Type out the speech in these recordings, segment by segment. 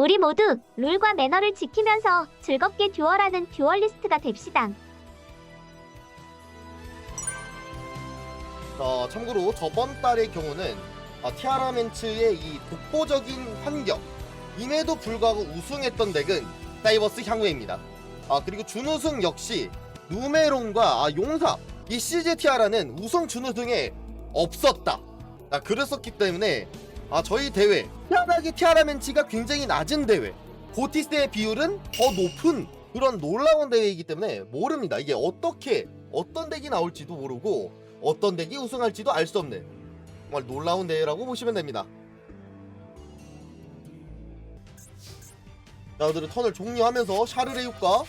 우리 모두 룰과 매너를 지키면서 즐겁게 듀얼하는 듀얼리스트가 됩시다. 어, 참고로 저번 달의 경우는 어, 티아라 멘츠의 이 독보적인 환경 임에도 불구하고 우승했던 덱은 다이버스 향후입니다. 아 그리고 준우승 역시 누메론과 아, 용사 이 CJ 티아라는 우승 준우승에 없었다. 아, 그랬었기 때문에 아 저희 대회 희한하게 티아라멘츠가 굉장히 낮은 대회 고티스의 비율은 더 높은 그런 놀라운 대회이기 때문에 모릅니다. 이게 어떻게 어떤 덱이 나올지도 모르고 어떤 덱이 우승할지도 알 수 없는 정말 놀라운 대회라고 보시면 됩니다. 자, 오늘은 턴을 종료하면서 샤르레 효과.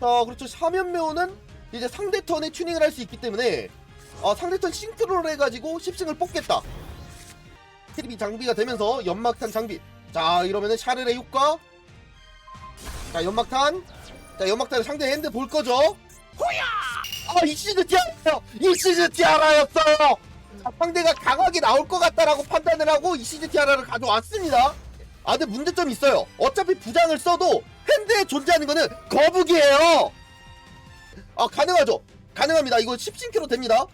자, 그렇죠. 사면묘는 이제 상대 턴에 튜닝을 할 수 있기 때문에 아, 상대 턴 싱크로를 해가지고 10승을 뽑겠다. 트리비 장비가 되면서 연막탄 장비. 자, 이러면은 샤르레 효과. 자, 연막탄. 자, 연막탄을 상대 핸드 볼 거죠. 호야! 아, 이 시즈 티아라요! 이 시즈 티아라였어요! 자, 상대가 강하게 나올 것 같다라고 판단을 하고 이 시즈 티아라를 가져왔습니다. 아, 근데 문제점이 있어요. 어차피 부장을 써도 핸드에 존재하는 거는 거북이에요! 아, 가능하죠? 가능합니다. 이거 10싱키로 됩니다.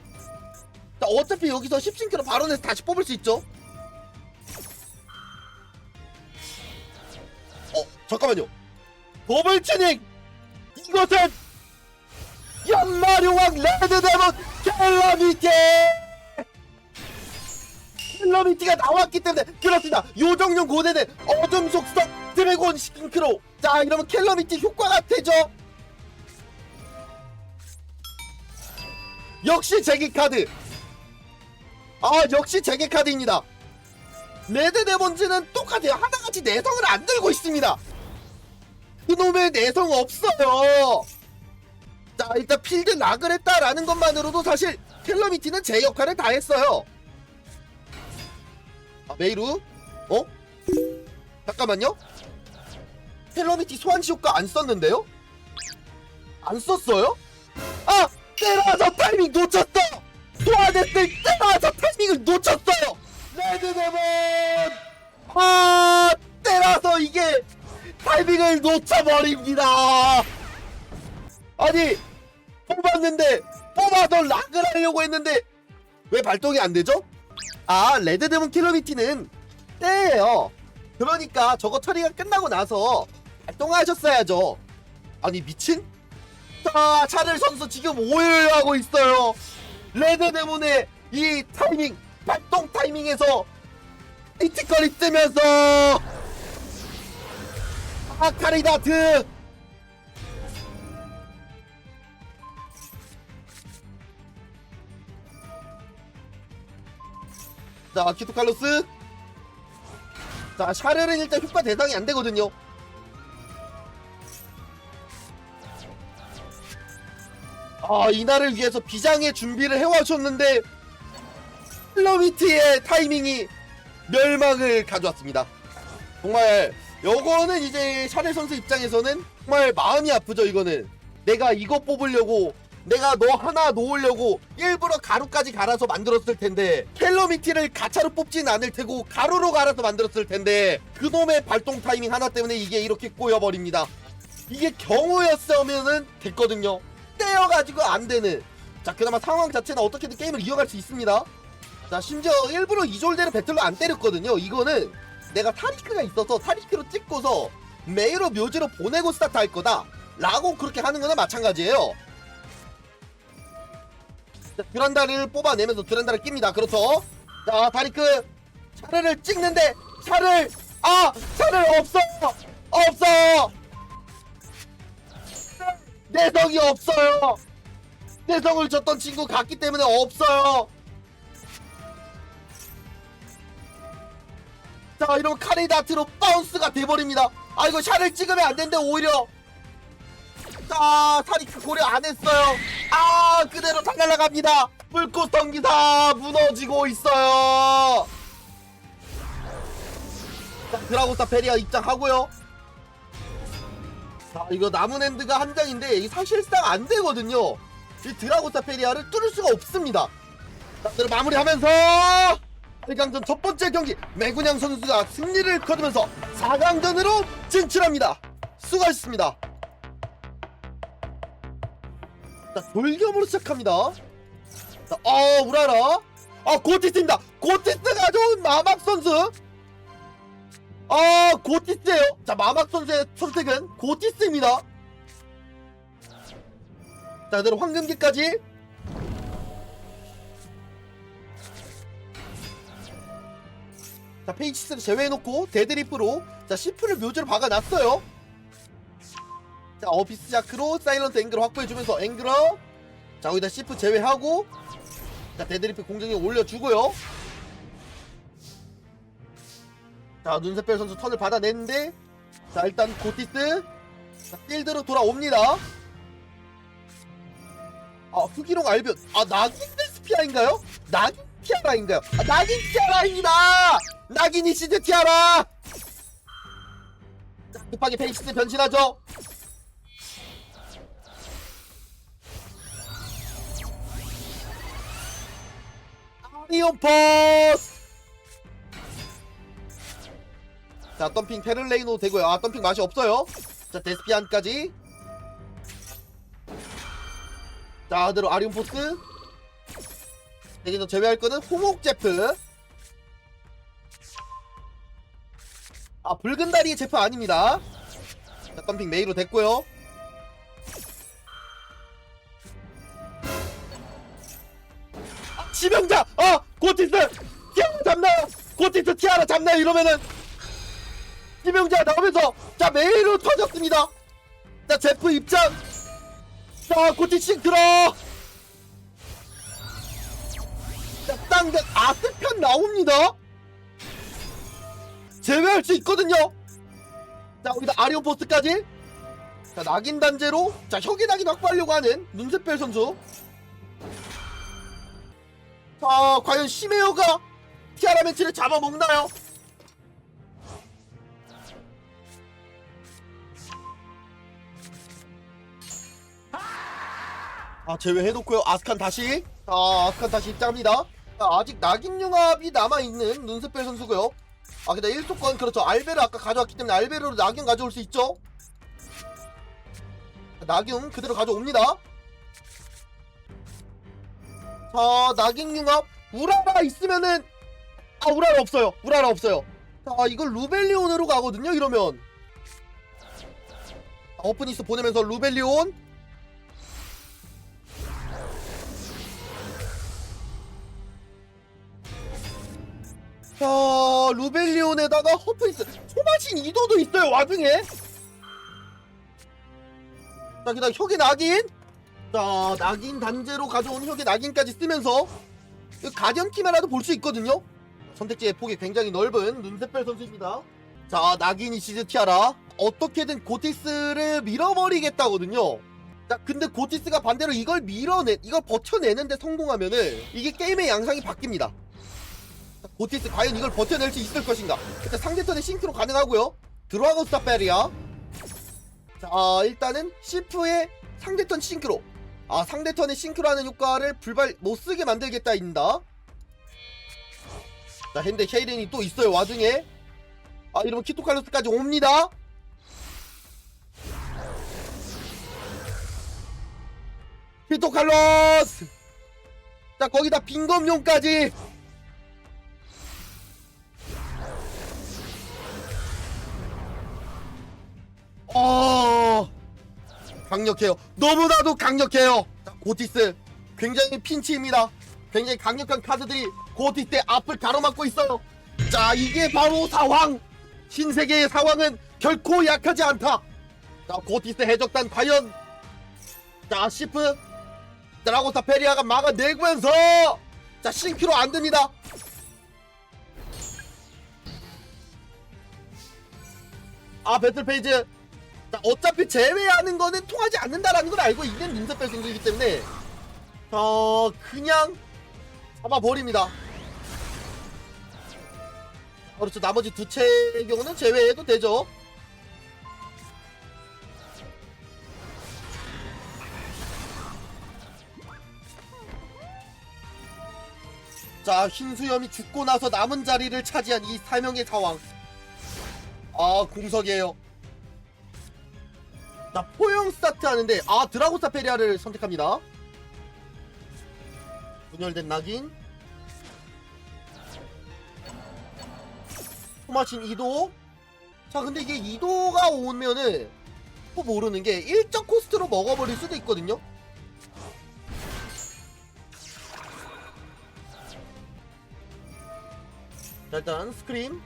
자, 어차피 여기서 10싱키로 바로 내서 다시 뽑을 수 있죠? 잠깐만요. 더블 튜닝! 이것은 연마룡왕 레드데몬 켈러미티! 켈러미티가 나왔기 때문에 그렇습니다. 요정용 고대는 어둠 속성 드래곤 싱크로 자 이러면 켈러미티 효과가 되죠. 역시 제기 카드 아 역시 제기 카드입니다. 레드데몬즈는 똑같아요. 하나같이 내성을 안 들고 있습니다. 그놈의 내성 없어요. 자 일단 필드 락을 했다라는 것만으로도 사실 켈러미티는 제 역할을 다 했어요 아 메이루 어? 잠깐만요 켈러미티 소환시 효과 안 썼는데요? 안 썼어요? 아! 때려서 타이밍 놓쳤어! 소환했을 때려서 타이밍을 놓쳤어요! 레드데몬! 아! 때려서 이게 타이밍을 놓쳐버립니다! 아니 뽑았는데 뽑아서 락을 하려고 했는데 왜 발동이 안 되죠? 아 레드데몬 킬러미티는 때예요 그러니까 저거 처리가 끝나고 나서 발동하셨어야죠 아니 미친? 자 차를 선수 지금 오해하고 있어요 레드데몬의 이 타이밍 발동 타이밍에서 이티컬이 뜨면서 아카리다트 자 키토 칼로스. 자 샤르는 일단 효과 대상이 안 되거든요. 아 이날을 위해서 비장의 준비를 해와셨는데 플러미트의 타이밍이 멸망을 가져왔습니다. 정말 요거는 이제 샤르 선수 입장에서는 정말 마음이 아프죠 이거는. 내가 이거 뽑으려고 내가 너 하나 놓으려고 일부러 가루까지 갈아서 만들었을 텐데 켈러미티를 가차로 뽑진 않을 테고 가루로 갈아서 만들었을 텐데 그놈의 발동 타이밍 하나 때문에 이게 이렇게 꼬여버립니다. 이게 경우였으면은 됐거든요. 떼어가지고 안 되는. 자 그나마 상황 자체는 어떻게든 게임을 이어갈 수 있습니다. 자 심지어 일부러 이졸대를 배틀로 안 때렸거든요 이거는 내가 타리크가 있어서 타리크로 찍고서 메이로 묘지로 보내고 스타트 할 거다 라고 그렇게 하는 거나 마찬가지예요 자, 드란다를 뽑아내면서 드란다를 낍니다. 그렇죠? 자, 다리크 차를 찍는데 차를 아 차를 없어 없어 내성이 없어요. 내성을 줬던 친구 갔기 때문에 없어요. 자, 이러면 카리다트로 바운스가 돼버립니다. 아 이거 샤를 찍으면 안 되는데 오히려 자, 타리크 고려 안 했어요. 아, 그대로 다 날아갑니다. 불꽃 전기사 무너지고 있어요. 자, 드라고사 페리아 입장하고요. 자, 이거 핸드가 한 장인데 이 사실상 안 되거든요. 이 드라고사 페리아를 뚫을 수가 없습니다. 자, 그럼 마무리하면서 8강전 첫 번째 경기 매군양 선수가 승리를 거두면서 4강전으로 진출합니다. 수고하셨습니다. 자, 돌겸으로 시작합니다. 자, 어, 우라라. 아, 고티스입니다. 고티스가 좋은 마막 선수. 아, 고티스예요. 자, 마막 선수의 선택은 고티스입니다. 자, 그대로 황금기까지. 자, 페이치스를 제외해놓고 데드리프로 자, 시프를 묘지로 박아놨어요. 자, 어비스 자크로 사이런트 앵글 확보해주면서 앵글러 자, 거기다 시프 제외하고 자, 데드리프 공정에 올려주고요. 자, 눈새별 선수 턴을 받아냈는데 자, 일단 고티스 자, 필드로 돌아옵니다. 아, 후기롱 알비온 아, 낙인 데스피아인가요? 낙인 티아라인가요? 아, 낙인 티아라입니다! 낙인이 시즈 티아라! 자, 급하게 페이시스 변신하죠? 아리온 포스! 자, 덤핑 페를레이노 되고요. 아, 덤핑 맛이 없어요. 자, 데스피안까지. 자, 그대로 아리온 포스. 여기서 제외할 거는 홍옥 제프. 아, 붉은 다리의 제프 아닙니다. 자, 덤핑 메이로 됐고요. 아, 지명자! 아! 고티스! 티아라 잡나요? 고티스 티아라 잡나요? 이러면은 지명자 나오면서 자 메이로 터졌습니다. 자 제프 입장. 자 고티스 들어. 자 땅가 아스편 나옵니다. 제외할 수 있거든요. 자 여기다 아리온 포스까지. 자 낙인 단제로 자 혁이 낙인 확보하려고 하는 눈새별 선수. 자 과연 시메어가 티아라 멘트를 잡아먹나요? 아 제외해놓고요 아스칸 다시 아 아스칸 다시 입장합니다 자, 아직 낙인 융합이 남아있는 눈스펠 선수고요 아 근데 1소권 그렇죠. 알베르 아까 가져왔기 때문에 알베르로 낙인 가져올 수 있죠? 낙인 그대로 가져옵니다. 자 낙인융합. 우라라 있으면은 아 우라라 없어요. 우라라 없어요. 자 이걸 루벨리온으로 가거든요 이러면. 자, 오프니스 보내면서 루벨리온 자 루벨리온에다가 허프니스. 초마신 이도도 있어요 와중에. 자 그다음 혁의 낙인. 자 낙인 단제로 가져온 혁의 낙인까지 쓰면서 이 가디언키만라도 볼 수 있거든요. 선택지의 폭이 굉장히 넓은 눈새별 선수입니다. 자 낙인 이 시즈 티아라 어떻게든 고티스를 밀어버리겠다거든요. 자 근데 고티스가 반대로 이걸 밀어내 이걸 버텨내는데 성공하면은 이게 게임의 양상이 바뀝니다 자, 고티스 과연 이걸 버텨낼 수 있을 것인가? 일단 상대턴의 싱크로 가능하고요. 드로아고 스타페리아 자 아, 일단은 시프의 상대턴 싱크로. 아 상대턴의 싱크로하는 효과를 불발 못쓰게 만들겠다입니다. 자 핸드 헤이렌이 또 있어요 와중에. 아 이러면 키토칼로스까지 옵니다. 키토칼로스! 자 거기다 빈검용까지 어 강력해요. 너무나도 강력해요. 자, 고티스 굉장히 핀치입니다. 굉장히 강력한 카드들이 고티스의 앞을 가로막고 있어요. 자 이게 바로 상황. 신세계의 상황은 결코 약하지 않다. 자 고티스 해적단 과연 자 시프 드라고타 페리아가 막아내면서 자 싱크로 안 됩니다. 아 배틀 페이지 자, 어차피 제외하는 거는 통하지 않는다라는 걸 알고 있는 민서펠 선수이기 때문에 어 그냥 잡아버립니다. 그렇죠. 나머지 두 채의 경우는 제외해도 되죠. 자 흰수염이 죽고 나서 남은 자리를 차지한 이 사명의 자왕 아 공석이에요 자 포용 스타트 하는데 아 드라고사 페리아를 선택합니다. 분열된 낙인. 토마신 2도. 자 근데 이게 2도가 오면은 또 모르는 게 일정 코스트로 먹어버릴 수도 있거든요. 자 일단 스크림.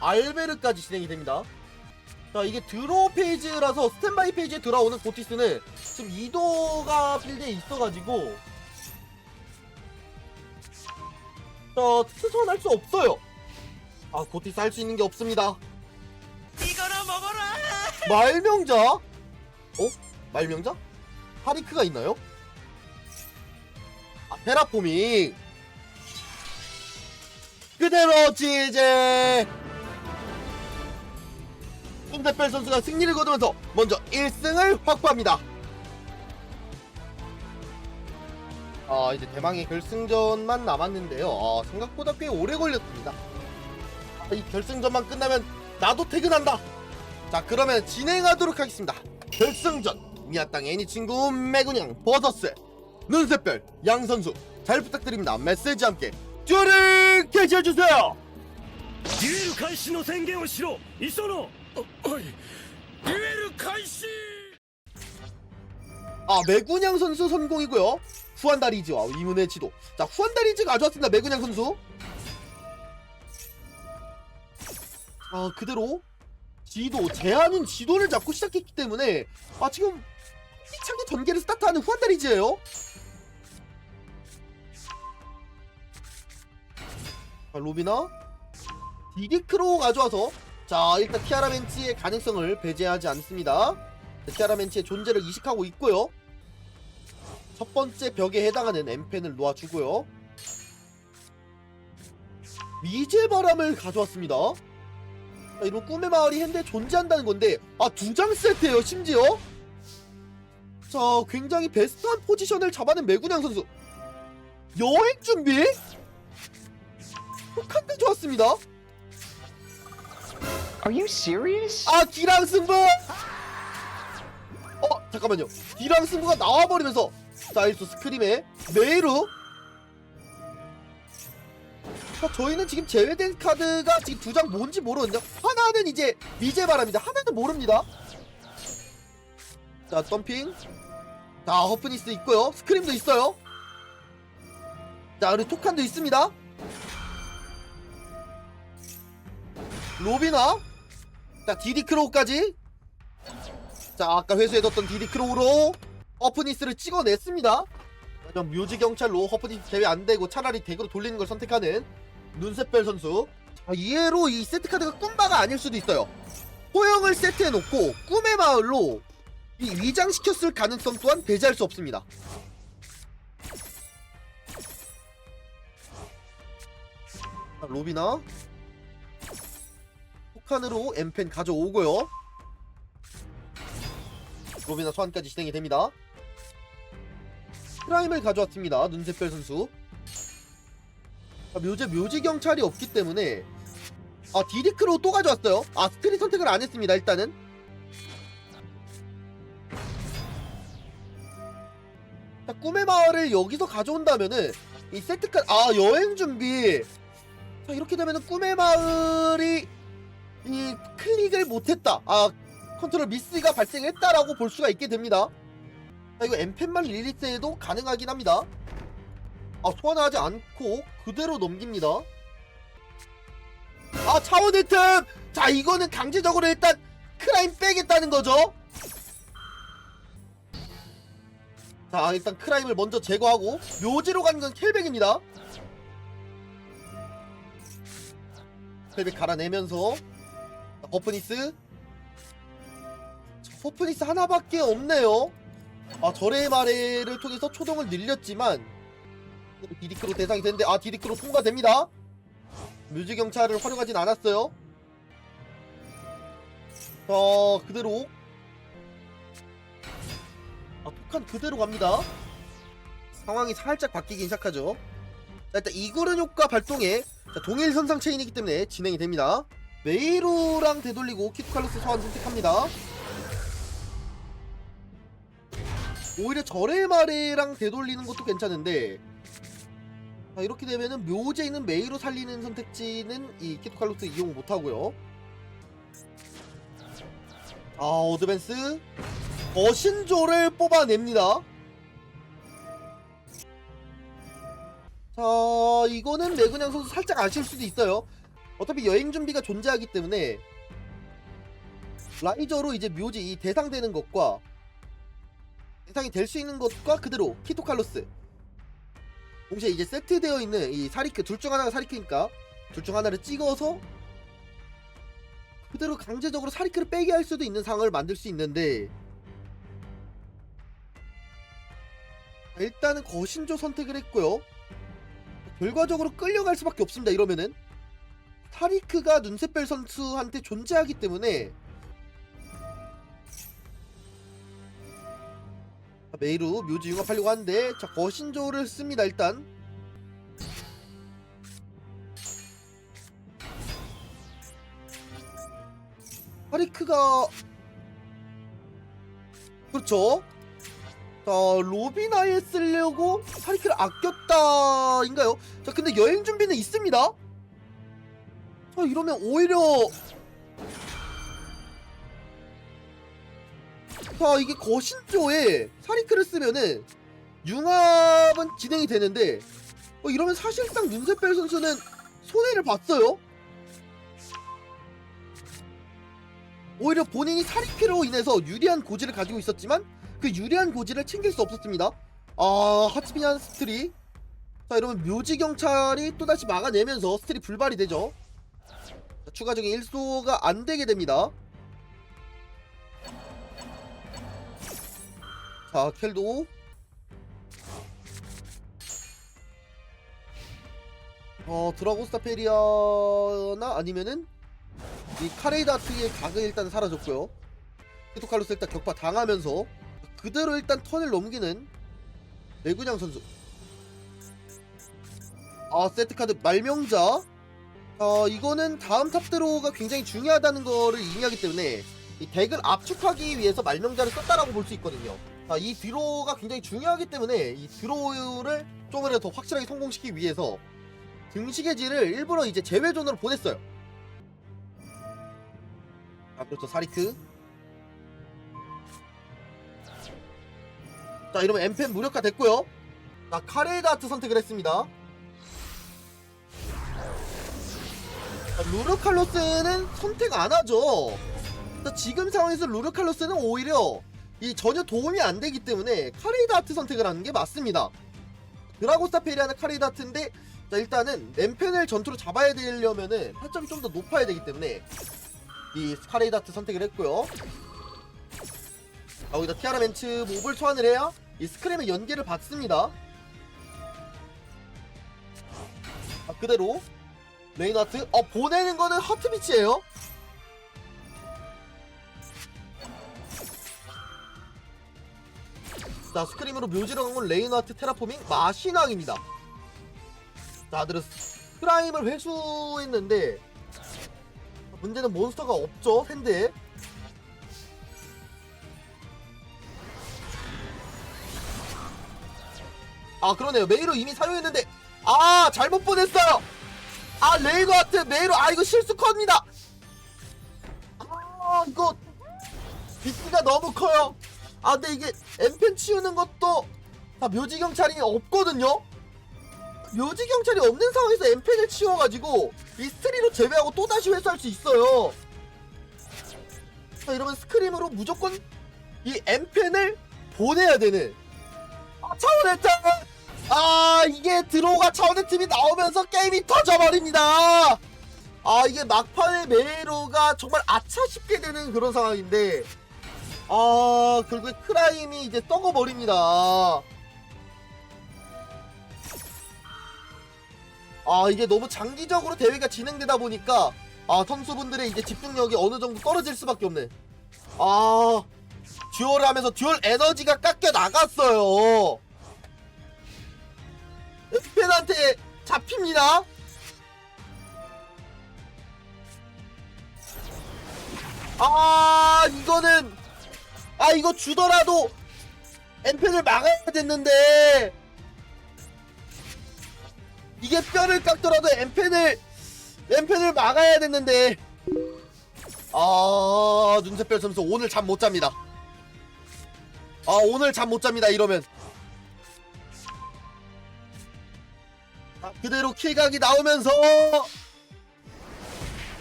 알베르까지 진행이 됩니다 자 이게 드로우 페이지라서 스탠바이 페이지에 들어오는 고티스는 지금 2도가 필드에 있어가지고 자 추천할 수 없어요 아 고티스 할 수 있는 게 없습니다 이거나 먹어라. 말명자? 어? 말명자? 하리크가 있나요? 아 테라포밍 그대로 지제 홍대별 선수가 승리를 거두면서 먼저 1승을 확보합니다 아 이제 대망의 결승전만 남았는데요 아, 생각보다 꽤 오래 걸렸습니다 아, 이 결승전만 끝나면 나도 퇴근한다 자 그러면 진행하도록 하겠습니다 결승전 미아 땅 애니 친구 매군양 버서스 눈새별 양 선수 잘 부탁드립니다 메시지 함께 듀얼을 개시해주세요 デュエル開始の宣言をしろ磯野はいデュエル開始 아 매군양 선수 선공이고요. 후한다리즈와 이문의 지도. 자 후한다리즈 가져왔습니다 매군양 선수. 아 그대로 지도 제한인 지도를 잡고 시작했기 때문에 아 지금 희차게 전개를 스타트하는 후한다리즈예요. 자 로비나 디디크로 가져와서 자 일단 티아라 멘치의 가능성을 배제하지 않습니다. 티아라 멘치의 존재를 이식하고 있고요. 첫 번째 벽에 해당하는 엠펜을 놓아주고요. 미제바람을 가져왔습니다. 자, 이런 꿈의 마을이 현대 존재한다는 건데 아 두 장 세트예요 심지어? 자 굉장히 베스트한 포지션을 잡아낸 매군양 선수. 여행 준비? 혹한데 좋았습니다 Are you serious? 아 기랑 승부! 어 잠깐만요. 기랑 승부가 나와버리면서 사이스 스크림의 메이루 자, 저희는 지금 제외된 카드가 지금 두 장 뭔지 모르거든요 하나는 이제 미제바람이다. 하나는 모릅니다. 자 덤핑. 자 허프니스 있고요. 스크림도 있어요. 자 그리고 토칸도 있습니다. 로비나 자 디디크로우까지. 자 아까 회수해뒀던 디디크로우로 허프니스를 찍어냈습니다. 그럼 묘지 경찰로 허프니스 제외 안되고 차라리 덱으로 돌리는 걸 선택하는 눈샛별 선수. 자 이해로 이 세트 카드가 꿈바가 아닐 수도 있어요. 호영을 세트해놓고 꿈의 마을로 이 위장시켰을 가능성 또한 배제할 수 없습니다. 자, 로비나 폭칸으로 엠펜 가져오고요. 로비나 소환까지 진행이 됩니다. 프라임을 가져왔습니다. 눈새별 선수. 아, 묘제 묘지 경찰이 없기 때문에. 아 디디크로 또 가져왔어요. 아 스트리 선택을 안 했습니다 일단은. 자 꿈의 마을을 여기서 가져온다면은 이 세트카 아 여행 준비. 자 이렇게 되면은 꿈의 마을이 이 클릭을 못했다. 아 컨트롤 미스가 발생했다라고 볼 수가 있게 됩니다. 자, 이거 엠펜만 릴리스해도 가능하긴 합니다. 아 소환하지 않고 그대로 넘깁니다. 아 차원의 틈자 이거는 강제적으로 일단 크라임 빼겠다는 거죠? 자 일단 크라임을 먼저 제거하고 묘지로 가는 건 켈백입니다. 켈백 갈아내면서 자, 버프니스. 자, 버프니스 하나밖에 없네요. 아 절의 마레를 통해서 초동을 늘렸지만 디디크로 대상이 됐는데 아 디디크로 통과됩니다. 뮤직 경찰을 활용하진 않았어요. 자 그대로. 아 독한 그대로 갑니다. 상황이 살짝 바뀌기 시작하죠. 자, 일단 이구른 효과 발동에 자, 동일 선상 체인이기 때문에 진행이 됩니다. 메이로랑 되돌리고 키토칼로스 소환 선택합니다. 오히려 절의 마레랑 되돌리는 것도 괜찮은데 자, 이렇게 되면은 묘제 있는 메이로 살리는 선택지는 이 키토칼로스 이용 못하고요. 아 어드밴스 어신조를 뽑아냅니다. 자 이거는 매그냥 선수 살짝 아실 수도 있어요. 어차피 여행 준비가 존재하기 때문에 라이저로 이제 묘지 이 대상되는 것과 대상이 될 수 있는 것과 그대로 키토칼로스. 동시에 이제 세트되어 있는 이 사리크 둘 중 하나가 사리크니까 둘 중 하나를 찍어서 그대로 강제적으로 사리크를 빼게 할 수도 있는 상황을 만들 수 있는데 일단은 거신조 선택을 했고요. 결과적으로 끌려갈 수밖에 없습니다 이러면은 사리크가 눈새별 선수한테 존재하기 때문에 자, 메이루 묘지 융합하려고 하는데 자 거신조를 씁니다 일단. 사리크가 그렇죠. 자 로비나에 쓰려고 사리크를 아꼈다인가요? 자 근데 여행 준비는 있습니다 자 이러면 오히려 자 이게 거신조에 사리크를 쓰면은 융합은 진행이 되는데 어, 이러면 사실상 눈새별 선수는 손해를 봤어요? 오히려 본인이 사리크로 인해서 유리한 고지를 가지고 있었지만 그 유리한 고지를 챙길 수 없었습니다. 아 하츠미안 스트리. 자 이러면 묘지 경찰이 또다시 막아내면서 스트리 불발이 되죠. 자, 추가 적인 일소가 안 되게 됩니다. 자 켈도. 어 드라고스타페리아나 아니면은 이 카레이다트의 각은 일단 사라졌고요. 히토칼로스 일단 격파 당하면서 그대로 일단 턴을 넘기는 내군양 선수. 아 세트카드 말명자 어 이거는 다음 탑드로우가 굉장히 중요하다는 거를 의미하기 때문에 이 덱을 압축하기 위해서 말명자를 썼다라고 볼 수 있거든요. 자, 이 드로우가 굉장히 중요하기 때문에 이 드로우를 좀이라도 더 확실하게 성공시키기 위해서 등식의 질을 일부러 이제 제외존으로 보냈어요. 아 그렇죠. 사리크. 자 이러면 엠펜 무력화 됐고요. 자 카레이다트 선택을 했습니다 루르칼로스는 선택 안 하죠. 자, 지금 상황에서 루르칼로스는 오히려 이 전혀 도움이 안 되기 때문에 카레이다트 선택을 하는 게 맞습니다. 드라고스타페리아는 카레이다트인데 자 일단은 엠펜을 전투로 잡아야 되려면은 타점이 좀 더 높아야 되기 때문에 이 카레이다트 선택을 했고요. 자, 여기다 티아라 멘츠 몹을 소환을 해야 이 스크램의 연계를 받습니다. 아, 그대로 레이나트? 어 보내는 거는 하트비치예요? 자 스크림으로 묘지로 간건 레이나트 테라포밍 마신왕입니다. 자 아드레스 프라임을 회수했는데 문제는 몬스터가 없죠 핸드에 아 그러네요. 메이로 이미 사용했는데 아 잘못 보냈어요 아 레이너한테 메이로 아 이거 실수 컷입니다. 아 이거 비트가 너무 커요. 아 근데 이게 엠펜 치우는 것도 다 묘지 경찰이 없거든요? 묘지 경찰이 없는 상황에서 엠펜을 치워가지고 이 스트리로 제외하고 또다시 회수할 수 있어요. 자 이러면 스크림으로 무조건 이 엠펜을 보내야 되는. 아, 차원의 짱! 아 이게 드로우가 차원의 팀이 나오면서 게임이 터져버립니다. 아 이게 막판에 메이로가 정말 아차 싶게 되는 그런 상황인데 아 결국에 크라임이 이제 썩어버립니다. 아 이게 너무 장기적으로 대회가 진행되다 보니까 아 선수분들의 이제 집중력이 어느 정도 떨어질 수밖에 없네. 아 듀얼을 하면서 듀얼 에너지가 깎여 나갔어요 엠펜한테 잡힙니다. 아 이거는 아 이거 주더라도 엠펜을 막아야 됐는데 이게 뼈를 깎더라도 엠펜을 엠펜을 막아야 됐는데 아 눈새별 선수 오늘 잠 못 잡니다. 아 오늘 잠 못 잡니다 이러면 그대로 킬각이 나오면서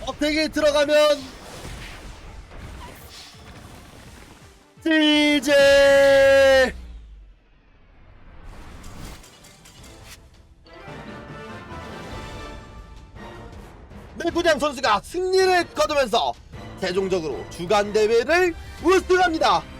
어택에 들어가면 CJ 매구장 선수가 승리를 거두면서 최종적으로 주간 대회를 우승합니다.